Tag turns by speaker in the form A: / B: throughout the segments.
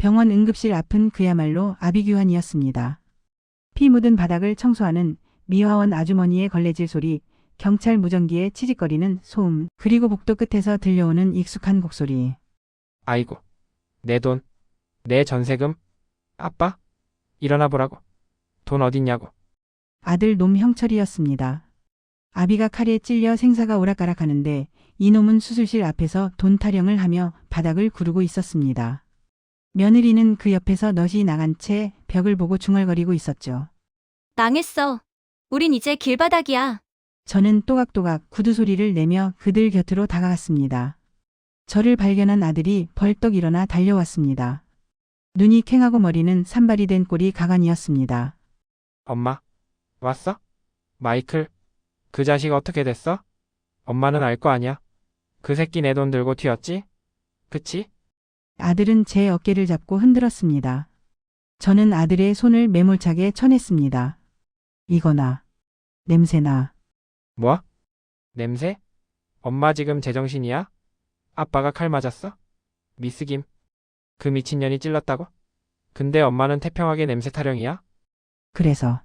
A: 병원 응급실 앞은 그야말로 아비규환이었습니다. 피 묻은 바닥을 청소하는 미화원 아주머니의 걸레질 소리, 경찰 무전기의 치직거리는 소음, 그리고 복도 끝에서 들려오는 익숙한 곡소리.
B: 아이고. 내 돈. 내 전세금. 아빠? 일어나 보라고. 돈 어딨냐고.
A: 아들 놈 형철이었습니다. 아비가 칼에 찔려 생사가 오락가락하는데 이놈은 수술실 앞에서 돈 타령을 하며 바닥을 구르고 있었습니다. 며느리는 그 옆에서 넛이 나간 채 벽을 보고 중얼거리고 있었죠.
C: 망했어. 우린 이제 길바닥이야.
A: 저는 또각또각 구두 소리를 내며 그들 곁으로 다가갔습니다. 저를 발견한 아들이 벌떡 일어나 달려왔습니다. 눈이 캥하고 머리는 산발이 된 꼴이 가관이었습니다.
B: 엄마. 왔어? 마이클. 그 자식 어떻게 됐어? 엄마는 알 거 아냐? 그 새끼 내 돈 들고 튀었지? 그치?
A: 아들은 제 어깨를 잡고 흔들었습니다. 저는 아들의 손을 매몰차게 쳐냈습니다. 이거나, 냄새나,
B: 뭐? 냄새? 엄마 지금 제정신이야? 아빠가 칼 맞았어? 미스 김. 그 미친년이 찔렀다고? 근데 엄마는 태평하게 냄새 타령이야?
A: 그래서.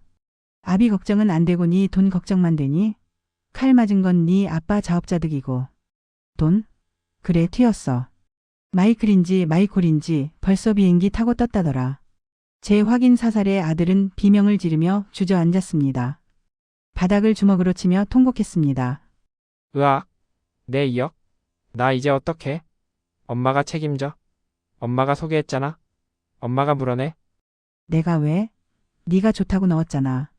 A: 아비 걱정은 안 되고 니 돈 걱정만 되니? 칼 맞은 건 니 아빠 자업자득이고. 돈? 그래 튀었어. 마이클인지 마이콜인지 벌써 비행기 타고 떴다더라. 제 확인 사살의 아들은 비명을 지르며 주저앉았습니다. 바닥을 주먹으로 치며 통곡했습니다.
B: 으악. 내 2억? 나 이제 어떡해? 엄마가 책임져. 엄마가 소개했잖아. 엄마가 물어내.
A: 내가 왜? 네가 좋다고 넣었잖아.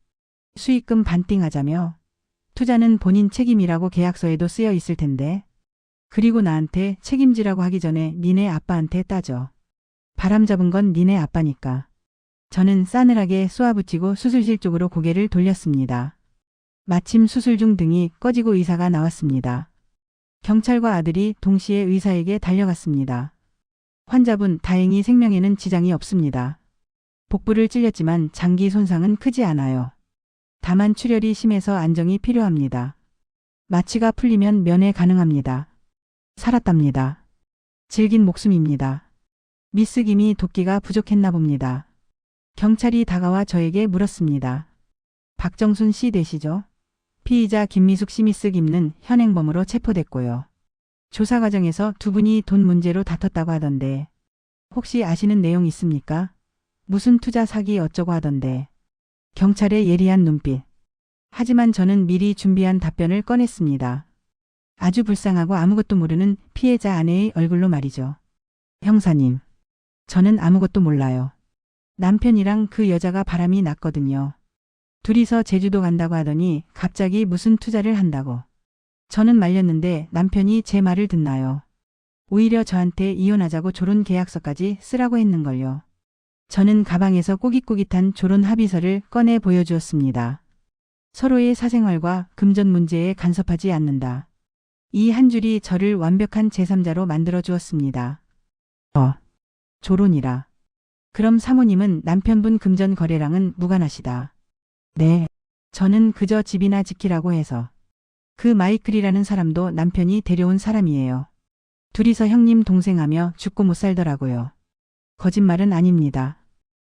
A: 수익금 반띵하자며. 투자는 본인 책임이라고 계약서에도 쓰여 있을 텐데. 그리고 나한테 책임지라고 하기 전에 니네 아빠한테 따져. 바람 잡은 건 니네 아빠니까. 저는 싸늘하게 쏘아붙이고 수술실 쪽으로 고개를 돌렸습니다. 마침 수술 중 등이 꺼지고 의사가 나왔습니다. 경찰과 아들이 동시에 의사에게 달려갔습니다. 환자분 다행히 생명에는 지장이 없습니다. 복부를 찔렸지만 장기 손상은 크지 않아요. 다만 출혈이 심해서 안정이 필요합니다. 마취가 풀리면 면회 가능합니다. 살았답니다. 질긴 목숨입니다. 미스 김이 도끼가 부족했나 봅니다. 경찰이 다가와 저에게 물었습니다. 박정순 씨 되시죠? 피의자 김미숙 씨 미스 김는 현행범으로 체포됐고요. 조사 과정에서 두 분이 돈 문제로 다퉜다고 하던데 혹시 아시는 내용 있습니까? 무슨 투자 사기 어쩌고 하던데. 경찰의 예리한 눈빛. 하지만 저는 미리 준비한 답변을 꺼냈습니다. 아주 불쌍하고 아무것도 모르는 피해자 아내의 얼굴로 말이죠. 형사님. 저는 아무것도 몰라요. 남편이랑 그 여자가 바람이 났거든요. 둘이서 제주도 간다고 하더니 갑자기 무슨 투자를 한다고. 저는 말렸는데 남편이 제 말을 듣나요. 오히려 저한테 이혼하자고 조론 계약서까지 쓰라고 했는걸요. 저는 가방에서 꼬깃꼬깃한 조론 합의서를 꺼내 보여주었습니다. 서로의 사생활과 금전 문제에 간섭하지 않는다. 이 한 줄이 저를 완벽한 제3자로 만들어 주었습니다. 어, 조론이라. 그럼 사모님은 남편분 금전 거래랑은 무관하시다. 네. 저는 그저 집이나 지키라고 해서. 그 마이클이라는 사람도 남편이 데려온 사람이에요. 둘이서 형님 동생하며 죽고 못 살더라고요. 거짓말은 아닙니다.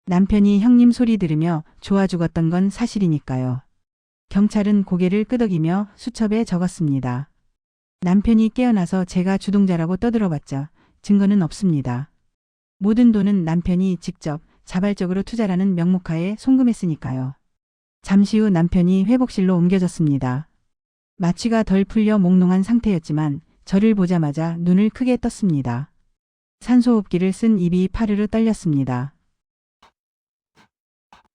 A: 남편이 형님 소리 들으며 좋아 죽었던 건 사실이니까요. 경찰은 고개를 끄덕이며 수첩에 적었습니다. 남편이 깨어나서 제가 주동자라고 떠들어봤자 증거는 없습니다. 모든 돈은 남편이 직접 자발적으로 투자라는 명목하에 송금했으니까요. 잠시 후 남편이 회복실로 옮겨졌습니다. 마취가 덜 풀려 몽롱한 상태였지만 저를 보자마자 눈을 크게 떴습니다. 산소호흡기를 쓴 입이 파르르 떨렸습니다.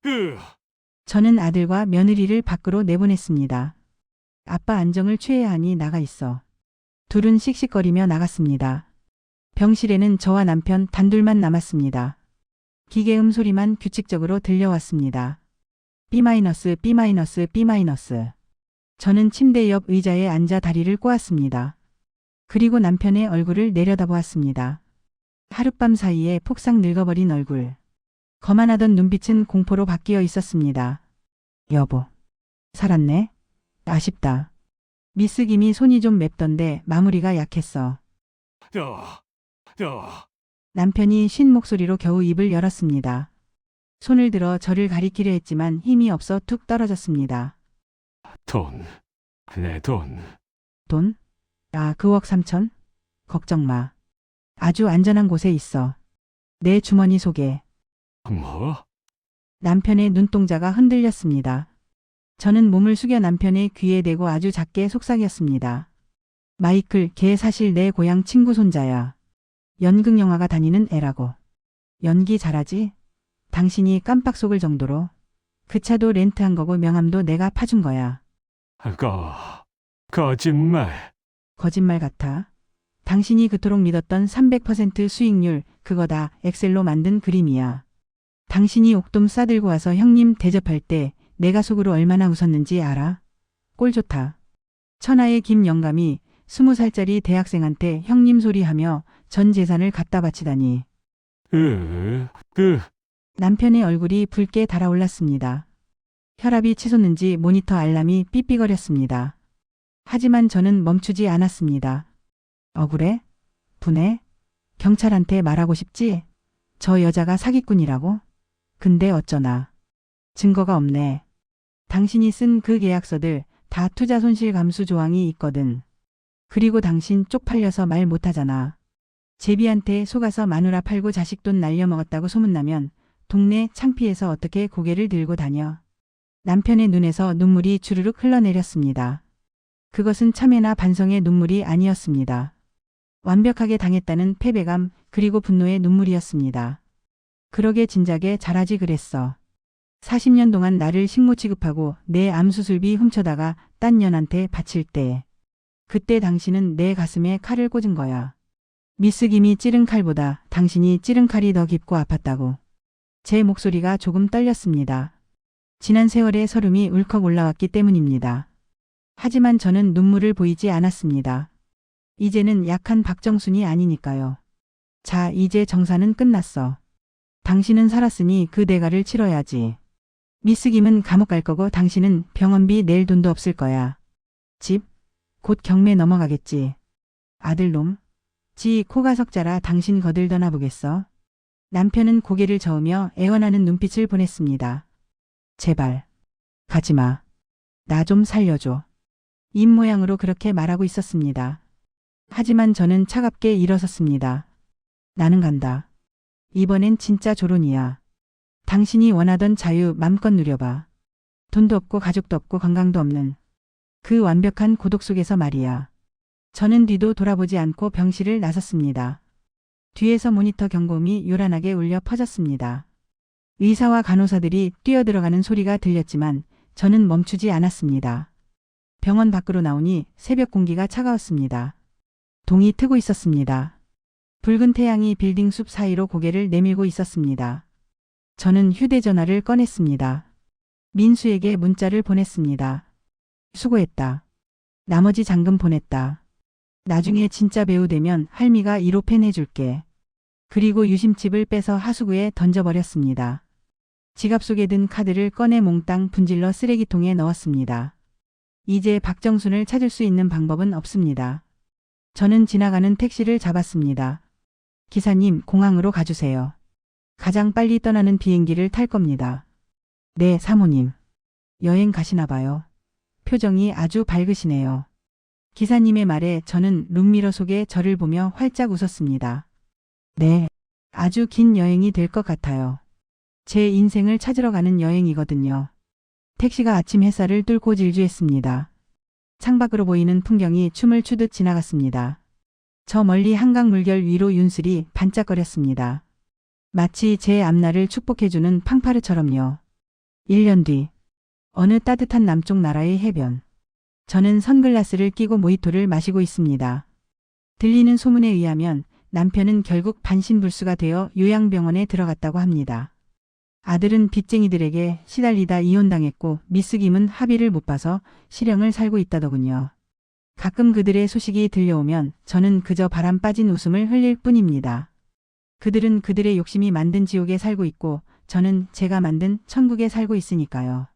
D: 으,
A: 저는 아들과 며느리를 밖으로 내보냈습니다. 아빠 안정을 취해야 하니 나가 있어. 둘은 씩씩거리며 나갔습니다. 병실에는 저와 남편 단둘만 남았습니다. 기계음 소리만 규칙적으로 들려왔습니다. B-, B-, B-. 저는 침대 옆 의자에 앉아 다리를 꼬았습니다. 그리고 남편의 얼굴을 내려다보았습니다. 하룻밤 사이에 폭삭 늙어버린 얼굴. 거만하던 눈빛은 공포로 바뀌어 있었습니다. 여보. 살았네? 아쉽다. 미스 김이 손이 좀 맵던데 마무리가 약했어.
D: 어, 어,
A: 남편이 쉰 목소리로 겨우 입을 열었습니다. 손을 들어 저를 가리키려 했지만 힘이 없어 툭 떨어졌습니다.
D: 돈. 내 돈.
A: 돈? 아, 그 억 삼천? 걱정 마. 아주 안전한 곳에 있어. 내 주머니 속에.
D: 뭐?
A: 남편의 눈동자가 흔들렸습니다. 저는 몸을 숙여 남편의 귀에 대고 아주 작게 속삭였습니다. 마이클, 걔 사실 내 고향 친구 손자야. 연극영화가 다니는 애라고. 연기 잘하지? 당신이 깜빡 속을 정도로. 그 차도 렌트한 거고 명함도 내가 파준 거야.
D: 거. 거짓말.
A: 거짓말 같아. 당신이 그토록 믿었던 300% 수익률, 그거 다 엑셀로 만든 그림이야. 당신이 옥돔 싸들고 와서 형님 대접할 때 내가 속으로 얼마나 웃었는지 알아? 꼴 좋다. 천하의 김 영감이 스무 살짜리 대학생한테 형님 소리하며 전 재산을 갖다 바치다니.
D: 으, 그,
A: 남편의 얼굴이 붉게 달아올랐습니다. 혈압이 치솟는지 모니터 알람이 삐삐거렸습니다. 하지만 저는 멈추지 않았습니다. 억울해? 분해? 경찰한테 말하고 싶지? 저 여자가 사기꾼이라고? 근데 어쩌나. 증거가 없네. 당신이 쓴 그 계약서들 다 투자 손실 감수 조항이 있거든. 그리고 당신 쪽팔려서 말 못하잖아. 제비한테 속아서 마누라 팔고 자식 돈 날려먹었다고 소문나면 동네 창피해서 어떻게 고개를 들고 다녀. 남편의 눈에서 눈물이 주르륵 흘러내렸습니다. 그것은 참회나 반성의 눈물이 아니었습니다. 완벽하게 당했다는 패배감 그리고 분노의 눈물이었습니다. 그러게 진작에 잘하지 그랬어. 40년 동안 나를 식모 취급하고 내 암수술비 훔쳐다가 딴 년한테 바칠 때. 그때 당신은 내 가슴에 칼을 꽂은 거야. 미스 김이 찌른 칼보다 당신이 찌른 칼이 더 깊고 아팠다고. 제 목소리가 조금 떨렸습니다. 지난 세월의 서름이 울컥 올라왔기 때문입니다. 하지만 저는 눈물을 보이지 않았습니다. 이제는 약한 박정순이 아니니까요. 자, 이제 정사는 끝났어. 당신은 살았으니 그 대가를 치러야지. 미스 김은 감옥 갈 거고 당신은 병원비 낼 돈도 없을 거야. 집? 곧 경매 넘어가겠지. 아들놈? 지 코가 석자라 당신 거들떠나 보겠어? 남편은 고개를 저으며 애원하는 눈빛을 보냈습니다. 제발. 가지마. 나 좀 살려줘. 입 모양으로 그렇게 말하고 있었습니다. 하지만 저는 차갑게 일어섰습니다. 나는 간다. 이번엔 진짜 조론이야. 당신이 원하던 자유 맘껏 누려봐. 돈도 없고 가족도 없고 건강도 없는 그 완벽한 고독 속에서 말이야. 저는 뒤도 돌아보지 않고 병실을 나섰습니다. 뒤에서 모니터 경고음이 요란하게 울려 퍼졌습니다. 의사와 간호사들이 뛰어들어가는 소리가 들렸지만 저는 멈추지 않았습니다. 병원 밖으로 나오니 새벽 공기가 차가웠습니다. 동이 트고 있었습니다. 붉은 태양이 빌딩 숲 사이로 고개를 내밀고 있었습니다. 저는 휴대전화를 꺼냈습니다. 민수에게 문자를 보냈습니다. 수고했다. 나머지 잔금 보냈다. 나중에 진짜 배우 되면 할미가 1호 팬 해줄게. 그리고 유심칩을 빼서 하수구에 던져버렸습니다. 지갑 속에 든 카드를 꺼내 몽땅 분질러 쓰레기통에 넣었습니다. 이제 박정순을 찾을 수 있는 방법은 없습니다. 저는 지나가는 택시를 잡았습니다. 기사님, 공항으로 가주세요. 가장 빨리 떠나는 비행기를 탈 겁니다. 네, 사모님. 여행 가시나 봐요. 표정이 아주 밝으시네요. 기사님의 말에 저는 룸미러 속에 저를 보며 활짝 웃었습니다. 네, 아주 긴 여행이 될 것 같아요. 제 인생을 찾으러 가는 여행이거든요. 택시가 아침 햇살을 뚫고 질주했습니다. 창밖으로 보이는 풍경이 춤을 추듯 지나갔습니다. 저 멀리 한강 물결 위로 윤슬이 반짝거렸습니다. 마치 제 앞날을 축복해주는 팡파르처럼요. 1년 뒤, 어느 따뜻한 남쪽 나라의 해변. 저는 선글라스를 끼고 모히토를 마시고 있습니다. 들리는 소문에 의하면 남편은 결국 반신불수가 되어 요양병원에 들어갔다고 합니다. 아들은 빚쟁이들에게 시달리다 이혼당했고 미스 김은 합의를 못 봐서 실형을 살고 있다더군요. 가끔 그들의 소식이 들려오면 저는 그저 바람 빠진 웃음을 흘릴 뿐입니다. 그들은 그들의 욕심이 만든 지옥에 살고 있고 저는 제가 만든 천국에 살고 있으니까요.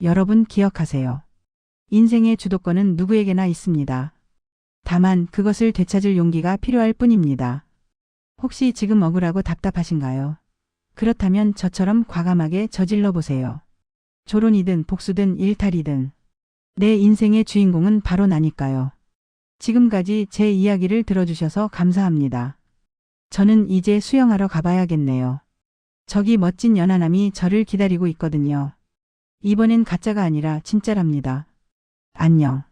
A: 여러분 기억하세요. 인생의 주도권은 누구에게나 있습니다. 다만 그것을 되찾을 용기가 필요할 뿐입니다. 혹시 지금 억울하고 답답하신가요? 그렇다면 저처럼 과감하게 저질러 보세요. 조론이든 복수든 일탈이든 내 인생의 주인공은 바로 나니까요. 지금까지 제 이야기를 들어주셔서 감사합니다. 저는 이제 수영하러 가봐야겠네요. 저기 멋진 연하남이 저를 기다리고 있거든요. 이번엔 가짜가 아니라 진짜랍니다. 안녕.